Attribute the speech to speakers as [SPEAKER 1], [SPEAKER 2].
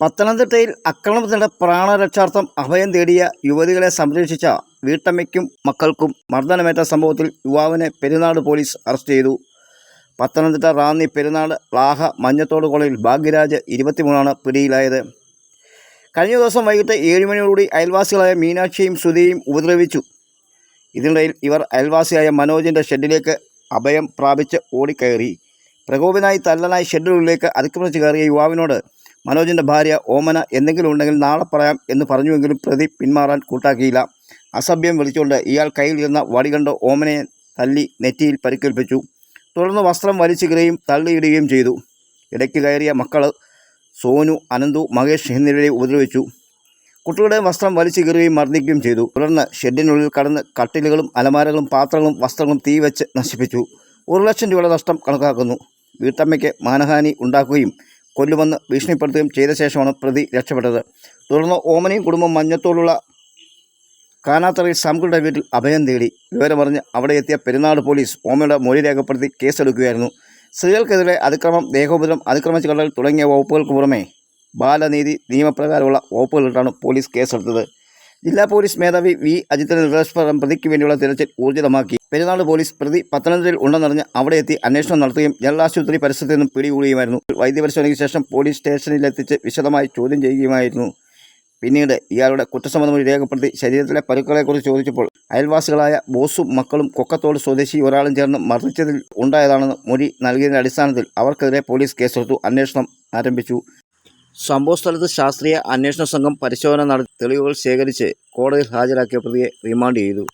[SPEAKER 1] പത്തനംതിട്ടയിൽ അക്രമത്തിനിടെ പ്രാണരക്ഷാർത്ഥം അഭയം തേടിയ യുവതികളെ സംരക്ഷിച്ച വീട്ടമ്മയ്ക്കും മക്കൾക്കും മർദ്ദനമേറ്റ സംഭവത്തിൽ യുവാവിനെ പെരുന്നാട് പോലീസ് അറസ്റ്റ് ചെയ്തു. പത്തനംതിട്ട റാന്നി പെരുന്നാട് ലാഹ മഞ്ഞത്തോട് കോളേജിൽ ഭാഗ്യരാജ് ഇരുപത്തിമൂന്നാണ് പിടിയിലായത്. കഴിഞ്ഞ ദിവസം വൈകിട്ട് ഏഴ് മണിയോടുകൂടി അയൽവാസികളായ മീനാക്ഷിയും സുധിയും ഉപദ്രവിച്ചു. ഇതിനിടയിൽ ഇവർ അയൽവാസിയായ മനോജിന്റെ ഷെഡിലേക്ക് അഭയം പ്രാപിച്ച് ഓടിക്കയറി. പ്രകോപിനായി തല്ലനായി ഷെഡിനുള്ളിലേക്ക് അതിക്രമിച്ച് കയറിയ യുവാവിനോട് മനോജിന്റെ ഭാര്യ ഓമന എന്തെങ്കിലും ഉണ്ടെങ്കിൽ നാളെ പറയാം എന്ന് പറഞ്ഞുവെങ്കിലും പ്രതി പിന്മാറാൻ കൂട്ടാക്കിയില്ല. അസഭ്യം വിളിച്ചുകൊണ്ട് ഇയാൾ കയ്യിലിരുന്ന വടി കണ്ട് ഓമനയെ തല്ലി നെറ്റിയിൽ പരിക്കേൽപ്പിച്ചു. തുടർന്ന് വസ്ത്രം വലിച്ചുകയും തള്ളിയിടുകയും ചെയ്തു. ഇടയ്ക്ക് കയറിയ മക്കൾ സോനു അനന്തു മഹേഷ് എന്നിവരെ ഉപദ്രവിച്ചു. കുട്ടികളുടെ വസ്ത്രം വലിച്ചു കീറുകയും മർദ്ദിക്കുകയും ചെയ്തു. തുടർന്ന് ഷെഡിനുള്ളിൽ കടന്ന് കട്ടിലുകളും അലമാരകളും പാത്രങ്ങളും വസ്ത്രങ്ങളും തീ വെച്ച് നശിപ്പിച്ചു. ഒരു ലക്ഷം രൂപയുടെ നഷ്ടം കണക്കാക്കുന്നു. വീട്ടമ്മയ്ക്ക് മാനഹാനി ഉണ്ടാക്കുകയും കൊല്ലുമെന്ന് ഭീഷണിപ്പെടുത്തുകയും ചെയ്ത ശേഷമാണ് പ്രതി രക്ഷപ്പെട്ടത്. തുടർന്ന് ഓമനയും കുടുംബം മഞ്ഞത്തോടുള്ള കാനാത്തറയിൽ സാംകുളുടെ വീട്ടിൽ അഭയം തേടി. വിവരമറിഞ്ഞ് അവിടെ എത്തിയ പെരുന്നാട് പോലീസ് ഓമയുടെ മൊഴി രേഖപ്പെടുത്തി കേസെടുക്കുകയായിരുന്നു. സ്ത്രീകൾക്കെതിരെ അതിക്രമം ദേഹോപദ്രം അതിക്രമിച്ച് കടൽ തുടങ്ങിയ വകുപ്പുകൾക്ക് പുറമെ ബാലനീതി നിയമപ്രകാരമുള്ള വകുപ്പുകളിട്ടാണ് പോലീസ് കേസെടുത്തത്. ജില്ലാ പോലീസ് മേധാവി വി. അജിത്തിന്റെ നിർദ്ദേശപ്രകാരം പ്രതിക്ക് വേണ്ടിയുള്ള തിരച്ചിൽ ഊർജിതമാക്കി. പെരുന്നാൾ പോലീസ് പ്രതി പത്തനംതിട്ടയിൽ ഉണ്ടെന്നറിഞ്ഞ് അവിടെ എത്തി അന്വേഷണം നടത്തുകയും ജനറൽ ആശുപത്രി പരിസരത്ത് നിന്നും പിടികൂടുകയുമായിരുന്നു. വൈദ്യപരിശോധനയ്ക്ക് ശേഷം പോലീസ് സ്റ്റേഷനിലെത്തിച്ച് വിശദമായി ചോദ്യം ചെയ്യുകയുമായിരുന്നു. പിന്നീട് ഇയാളുടെ കുറ്റസമ്മതമൊഴി രേഖപ്പെടുത്തി ശരീരത്തിലെ പരുക്കളെക്കുറിച്ച് ചോദിച്ചപ്പോൾ അയൽവാസികളായ ബോസും മക്കളും കൊക്കത്തോട് സ്വദേശി ഒരാളും ചേർന്ന് മർദ്ദിച്ചതിൽ ഉണ്ടായതാണെന്ന് മൊഴി നൽകിയതിന്റെ അടിസ്ഥാനത്തിൽ അവർക്കെതിരെ പോലീസ് കേസെടുത്തു. അന്വേഷണം ആരംഭിച്ചു. സംഭവസ്ഥലത്ത് ശാസ്ത്രീയ അന്വേഷണ സംഘം പരിശോധന നടത്തി തെളിവുകൾ ശേഖരിച്ച് കോടതിയിൽ ഹാജരാക്കിയ പ്രതിയെ റിമാൻഡ് ചെയ്തു.